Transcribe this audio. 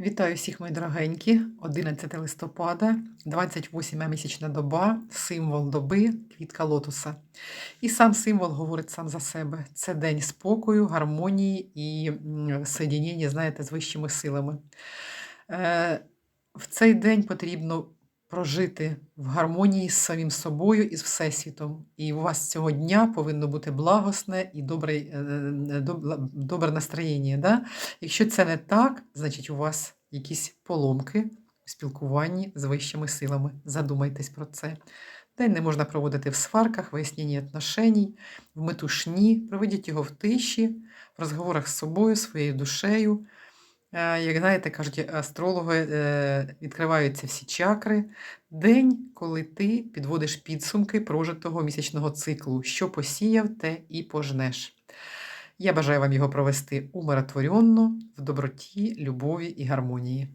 Вітаю всіх, мої дорогенькі. 11 листопада, 28 місячна доба, символ доби, квітка лотоса. І сам символ говорить сам за себе. Це день спокою, гармонії і м, знаєте, з вищими силами. Е, В цей день потрібно прожити в гармонії з самим собою і з Всесвітом. І у вас цього дня повинно бути благосне і добре, е, добре настроєння. Да? Якщо це не так, значить у вас якісь поломки у спілкуванні з вищими силами. Задумайтесь про це. День не можна проводити в сварках, виясненні отношеній, в метушні. Проведіть його в тиші, в розговорах з собою, своєю душею. Е, Як знаєте, кажуть астрологи, е, відкриваються всі чакри. День, коли ти підводиш підсумки прожитого місячного циклу, що посіяв, те і пожнеш. Я бажаю вам його провести умиротворенно, в доброті, любові і гармонії.